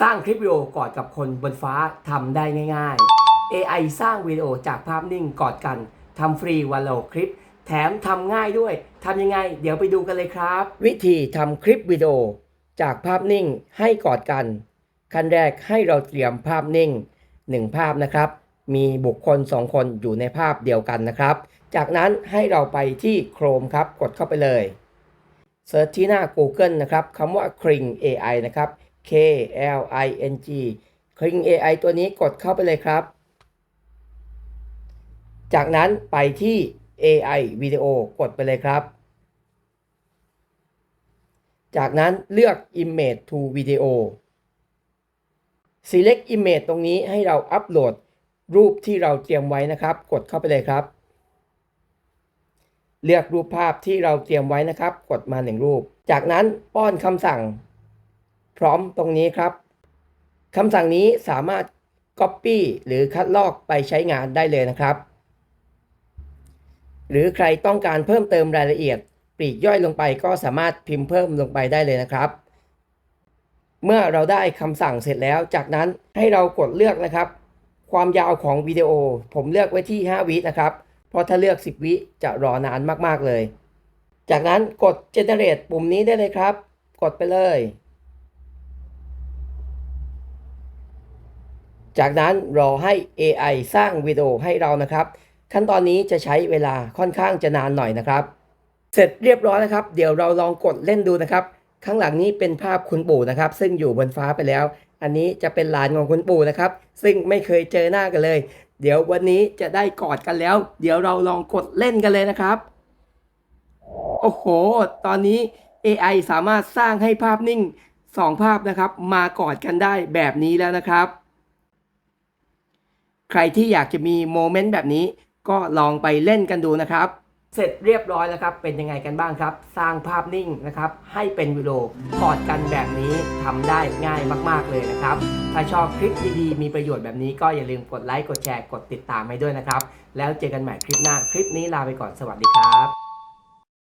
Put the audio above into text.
สร้างคลิปวิดีโอกอดกับคนบนฟ้าทำได้ง่ายๆ AI สร้างวิดีโอจากภาพนิ่งกอดกันทำฟรีวันละคลิป แถมทำง่ายด้วยทำยังไง เดี๋ยวไปดูกันเลยครับ วิธีทำคลิปวิดีโอจากภาพนิ่งให้กอดกัน ขั้นแรกให้เราเตรียมภาพนิ่ง 1 ภาพนะครับ มีบุคคล 2 คนอยู่ในภาพเดียวกันนะครับ จากนั้นให้เราไปที่ Chrome ครับกดเข้าไปเลยเซิร์ชที่หน้า Google นะครับคำว่า Kling AI นะครับ K L I N G Kling AI ตัวนี้กดเข้าไปเลยครับ จากนั้นไปที่ AI วิดีโอกดไปเลยครับ จากนั้นเลือก Image to Video Select Image ตรงนี้ให้เราอัปโหลดรูปที่เราเตรียมไว้นะครับ กดเข้าไปเลยครับ เลือกรูปภาพที่เราเตรียมไว้นะครับ กดมาหนึ่งรูป จากนั้นป้อนคำสั่ง พร้อมตรงนี้ครับคำสั่งนี้สามารถ Copy หรือคัดลอกไปใช้งานได้เลยนะครับ หรือใครต้องการเพิ่มเติมรายละเอียด ปลีกย่อยลงไปก็สามารถพิมพ์เพิ่มลงไปได้เลยนะครับ เมื่อเราได้คำสั่งเสร็จแล้ว จากนั้นให้เรากดเลือกนะครับ ความยาวของวิดีโอ ผมเลือกไว้ที่ 5 วินะครับ เพราะถ้าเลือก 10 วิจะรอนานมากๆเลย จากนั้นกด generate ปุ่มนี้ได้เลยครับ กดไปเลย จากนั้นรอให้ AI สร้างวิดีโอให้เรานะครับ ขั้นตอนนี้จะใช้เวลาค่อนข้างจะนานหน่อยนะครับ เสร็จเรียบร้อยนะครับ เดี๋ยวเราลองกดเล่นดูนะครับ ข้างหลังนี้เป็นภาพคุณปู่นะครับ ซึ่งอยู่บนฟ้าไปแล้ว อันนี้จะเป็นหลานของคุณปู่นะครับ ซึ่งไม่เคยเจอหน้ากันเลย เดี๋ยววันนี้จะได้กอดกันแล้ว เดี๋ยวเราลองกดเล่นกันเลยนะครับโอ้โห ตอนนี้ AI สามารถสร้างให้ภาพนิ่ง 2 ภาพนะครับ มากอดกันได้แบบนี้แล้วนะครับ ใครที่อยากจะมีโมเมนต์แบบนี้ ก็ลองไปเล่นกันดูนะครับ เสร็จเรียบร้อยแล้วครับ เป็นยังไงกันบ้างครับ สร้างภาพนิ่งนะครับ ให้เป็นวิดีโอพอดกันแบบนี้ทำได้ง่ายมาก ๆ เลยนะครับ ถ้าชอบคลิปดีๆ มีประโยชน์แบบนี้ก็อย่าลืมกดไลค์ กดแชร์ กดติดตามให้ด้วยนะครับ แล้วเจอกันใหม่คลิปหน้า คลิปนี้ลาไปก่อน สวัสดีครับ